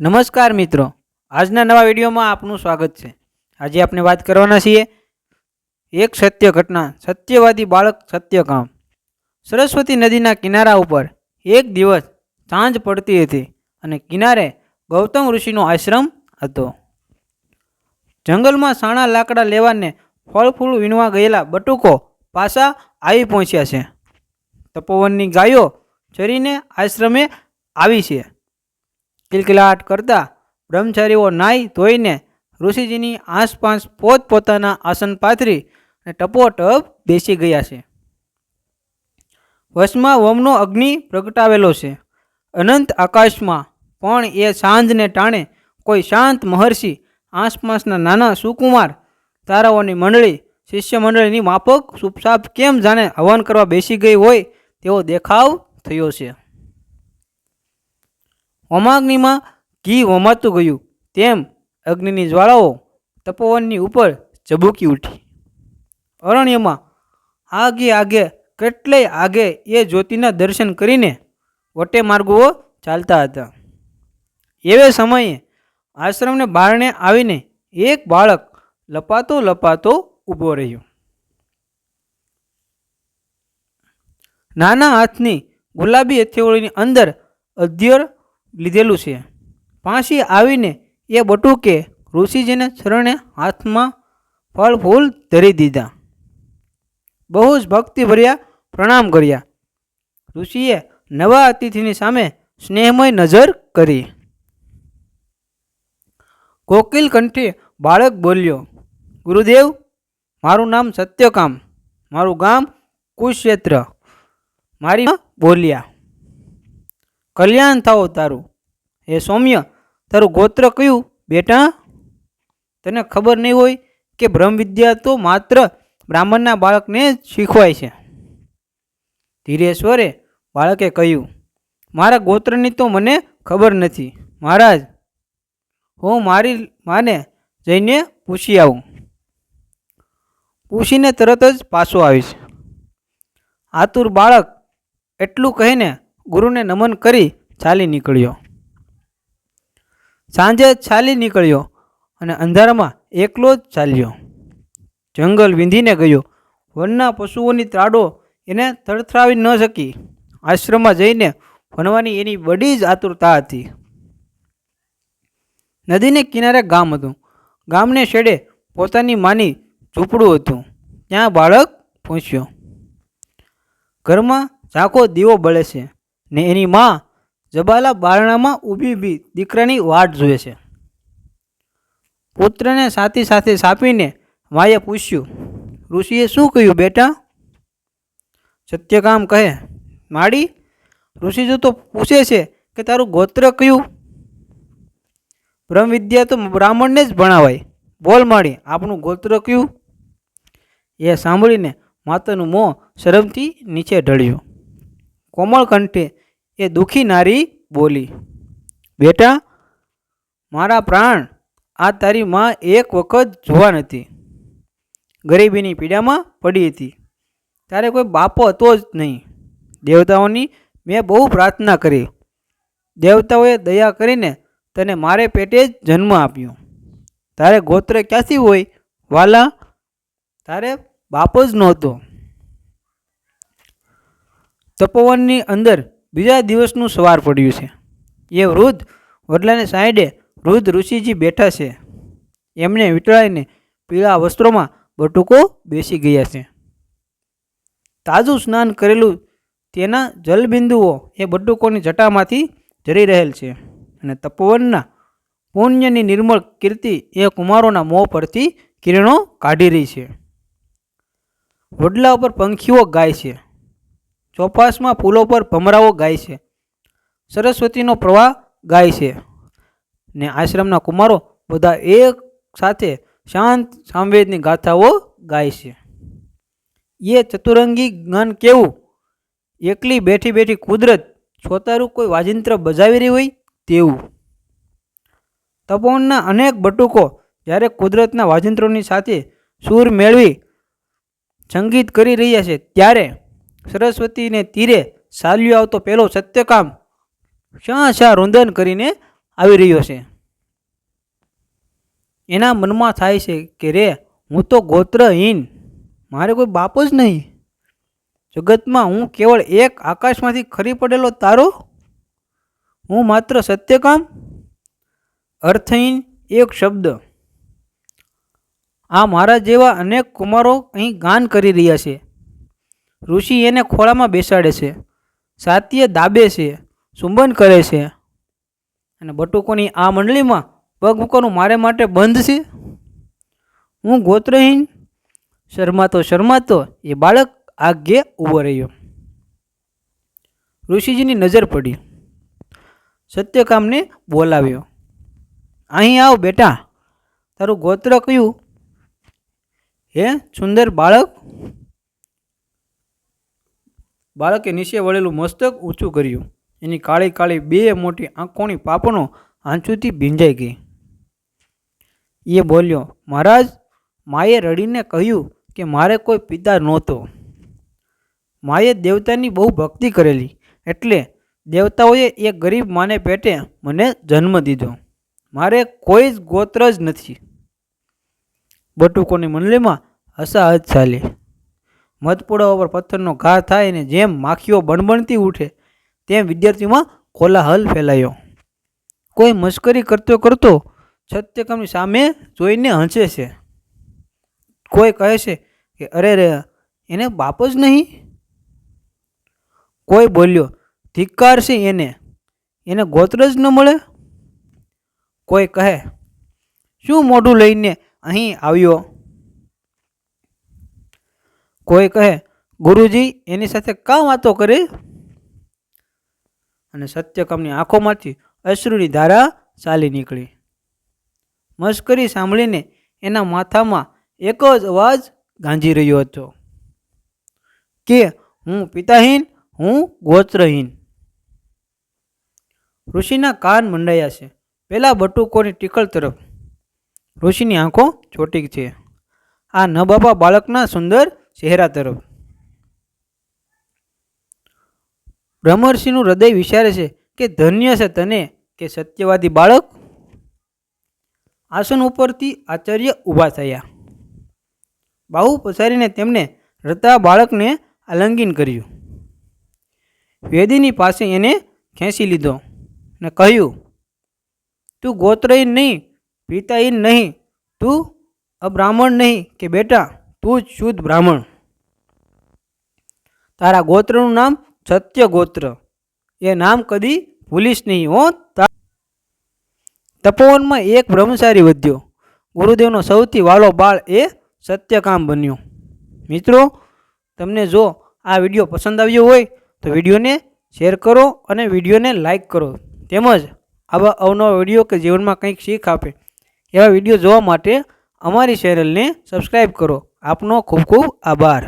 નમસ્કાર મિત્રો. આજના નવા વિડીયોમાં આપનું સ્વાગત છે. આજે આપણે વાત કરવાના છીએ એક સત્ય ઘટના, સત્યવાદી બાળક સત્યકામ. સરસ્વતી નદીના કિનારા ઉપર એક દિવસ સાંજ પડતી હતી અને કિનારે ગૌતમ ઋષિનો આશ્રમ હતો. જંગલમાં સાણા લાકડા લેવાને ફળ ફૂલ વીણવા ગયેલા બટુકો પાછા આવી પહોંચ્યા છે. તપોવનની ગાયો ચરીને આશ્રમે આવી છે. કિલકિલાટ કરતા બ્રહ્મચારીઓ નાઈ ધોઈને ઋષિજીની આસપાસ પોતપોતાના આસન પાથરી અને ટપોટપ બેસી ગયા છે. વશમાં વમનો અગ્નિ પ્રગટાવેલો છે. અનંત આકાશમાં પણ એ સાંજને ટાણે કોઈ શાંત મહર્ષિ આસપાસના નાના સુકુમાર, તારાઓની મંડળી શિષ્ય મંડળીની માફક સુપસાપ કેમ જાણે હવન કરવા બેસી ગઈ હોય તેવો દેખાવ થયો છે. હોમાગ્નિમાં ઘી હોમાતું ગયું. તેમ અગ્નિની જ્વાળાઓ તપોવનની ઉપર ઝબૂકી ઉઠી. અરણ્યમાં આગે આગે કેટલેય આગે એ જ્યોતિના દર્શન કરીને વટે માર્ગો ચાલતા હતા. એવે સમયે આશ્રમને બારણે આવીને એક બાળક લપાતો લપાતો ઊભો રહ્યો. નાના હાથની ગુલાબી હથેળીની અંદર અધ્યર લીધેલું છે. પાછી આવીને એ બટુકે ઋષિજીને શરણે હાથમાં ફળ ફૂલ ધરી દીધા. બહુ જ ભક્તિભર્યા પ્રણામ કર્યા. ઋષિએ નવા અતિથિની સામે સ્નેહમય નજર કરી. કોકિલ કંઠે બાળક બોલ્યો, ગુરુદેવ, મારું નામ સત્યકામ, મારું ગામ કુક્ષેત્ર મારી બોલ્યા કલ્યાણ થાવ તારું. હે સૌમ્ય, તારું ગોત્ર કયું? બેટા, તને ખબર નહીં હોય કે બ્રહ્મ વિદ્યા તો માત્ર બ્રાહ્મણના બાળકને જ શીખવાય છે. ધીરેશ્વરે બાળકે કહ્યું, મારા ગોત્રની તો મને ખબર નથી. મહારાજ, હું મારી માને જઈને પૂછી આવું. પૂછીને તરત જ પાછો આવીશ. આતુર બાળક એટલું કહીને ગુરુને નમન કરી ચાલી નીકળ્યો. સાંજે ચાલી નીકળ્યો અને અંધારામાં એકલો જ ચાલ્યો. જંગલ વિંધીને ગયો. વનના પશુઓની ત્રાડો એને તડથરાવી ન શકી. આશ્રમમાં જઈને ભણવાની એની બડી જ આતુરતા હતી. નદીને કિનારે ગામ હતું. ગામને છેડે પોતાની માની ઝૂંપડું હતું. ત્યાં બાળક પહોંચ્યો. ઘરમાં ઝાંખો દીવો બળે છે. ને એની માં જબાલા બારણામાં ઊભી ઊભી દીકરાની વાટ જુએ છે. પુત્રને સાથી સાથે સાપીને માએ પૂછ્યું, ઋષિએ શું કહ્યું બેટા? સત્યકામ કહે. માડી ઋષિજો તો પૂછે છે કે તારું ગોત્ર કયું? બ્રહ્મ વિદ્યા તો બ્રાહ્મણને જ ભણાવાય. બોલ માડી, આપણું ગોત્ર કયું? એ સાંભળીને માતાનું મોં શરમથી નીચે ઢળ્યું. કોમળ કંઠે એ દુઃખી નારી બોલી, બેટા, મારા પ્રાણ આ તારી માં એક વખત જોવા નથી. ગરીબીની પીડામાં પડી હતી. ત્યારે કોઈ બાપો હતો જ નહીં. દેવતાઓની મેં બહુ પ્રાર્થના કરી. દેવતાઓએ દયા કરીને તને મારે પેટે જ જન્મ આપ્યો. તારે ગોત્ર ક્યાંથી હોય? વાલા, તારે બાપો જ નહોતો. તપોવનની અંદર બીજા દિવસનું સવાર પડ્યું છે. એ વૃદ્ધ વડલાને સાઈડે વૃદ્ધ ઋષિજી બેઠા છે. એમને વીંટળાઈને પીળા વસ્ત્રોમાં બટુકો બેસી ગયા છે. તાજું સ્નાન કરેલું તેના જલબિંદુઓ એ બટુકોની જટામાંથી જરી રહેલ છે અને તપોવનના પુણ્યની નિર્મળ કીર્તિ એ કુમારોના મોં પરથી કિરણો કાઢી રહી છે. વડલા ઉપર પંખીઓ ગાય છે. ચોપાસમાં ફૂલો પર ભમરાઓ ગાય છે. સરસ્વતીનો પ્રવાહ ગાય છે. ને આશ્રમના કુમારો બધા એક સાથે શાંત સામવેદની ગાથાઓ ગાય છે. એ ચતુરંગી જ્ઞાન કેવું? એકલી બેઠી બેઠી કુદરત છોતારું કોઈ વાજિંત્ર બજાવી રહી હોય તેવું. તપોવનના અનેક બટુકો જ્યારે કુદરતના વાજિંત્રોની સાથે સૂર મેળવી સંગીત કરી રહ્યા છે ત્યારે સરસ્વતીને તીરે સાલ્યો આવતો પહેલો સત્યકામ શા શા રુંદન કરીને આવી રહ્યો છે. એના મનમાં થાય છે કે રે, હું તો ગોત્રહીન, મારે કોઈ બાપ જ નહીં. જગતમાં હું કેવળ એક આકાશમાંથી ખરી પડેલો તારો? હું માત્ર સત્યકામ? અર્થહીન એક શબ્દ. આ મારા જેવા અનેક કુમારો અહીં ગાન કરી રહ્યા છે. ઋષિ એને ખોળામાં બેસાડે છે. સાત્ય દાબે છે, ચુંબન કરે છે. અને બટુકોની આ મંડળીમાં પગ મૂકવાનું મારે માટે બંધ છે? હું ગોત્રહીન? શરમાતો શરમાતો, એ બાળક આગે ઊભો રહ્યો. ઋષિજીની નજર પડી. સત્યકામને બોલાવ્યો. અહીં આવ બેટા. તારું ગોત્ર કયું? હે, સુંદર બાળક? બાળકે નીચે વળેલું મસ્તક ઊંચું કર્યું. એની કાળી કાળી બે મોટી આંખોની પાપણો આંચુથી ભીંજાઈ ગઈ. એ બોલ્યો, મહારાજ, માએ રડીને કહ્યું કે મારે કોઈ પિતા નહોતો. માએ દેવતાની બહુ ભક્તિ કરેલી. એટલે દેવતાઓએ એ ગરીબ માને પેટે મને જન્મ દીધો. મારે કોઈ જ ગોત્ર જ નથી. બટુકોની મંડળીમાં હસાહસ ચાલી. મધપુડા ઉપર પથ્થરનો ઘા થાય અને જેમ માખીઓ બણબણતી ઉઠે, તેમ વિદ્યાર્થીઓમાં કોલાહલ ફેલાયો. કોઈ મશ્કરી કરતો કરતો સત્યકમની સામે જોઈને હંચે છે. કોઈ કહે છે કે, અરે રે, એને બાપ જ નહીં? કોઈ બોલ્યો, ધિક્કાર છે એને એને ગોત્ર જ ન મળે? કોઈ કહે, શું મોઢું લઈને અહીં આવ્યો? કોઈ કહે, ગુરુજી, એની સાથે કાં વાતો કરે? અને સત્યકામની આંખોમાંથી અશ્રુની ધારા ચાલી નીકળી. મશ્કરી સાંભળીને એના માથામાં એક જ અવાજ ગાંજી રહ્યો હતો. કે હું પિતાહીન, હું ગોત્રહીન. ઋષિના કાન મંડાયા છે. પેલા બટુકોની ટીકળ તરફ ઋષિની આંખો ચોટી છે. આ ન બાપા બાળકના સુંદર ચહેરા તરફ. બ્રહ્મર્ષિનું હૃદય વિચારે છે કે ધન્ય છે તને કે સત્યવાદી બાળક? આસન ઉપરથી આચાર્ય ઊભા થયા. બાહુ પસારીને તેમને રતા બાળકને આલંગીન કર્યું. વેદીની પાસે એને ખેંચી લીધો ને કહ્યું, તું ગોત્રહીન નહીં, પિતાહીન નહીં, તું અબ્રાહ્મણ નહીં કે બેટા? તું જ શુદ્ધ બ્રાહ્મણ. તારા ગોત્રનું નામ સત્ય ગોત્ર એ નામ કદી ભૂલીશ નહીં, હો. તપોવનમાં એક બ્રહ્મચારી વધ્યો. ગુરુદેવનો સૌથી વાલો બાળ એ સત્યકામ બન્યો. મિત્રો, તમને જો આ વીડિયો પસંદ આવ્યો હોય, તો વિડીયોને શેર કરો અને વિડીયોને લાઈક કરો. તેમજ આવા અવનવા વીડિયો કે જીવનમાં કંઈક શીખ આપે. એવા વીડિયો જોવા માટે અમારી ચેનલને સબસ્ક્રાઈબ કરો. આપનો ખૂબ ખૂબ આભાર.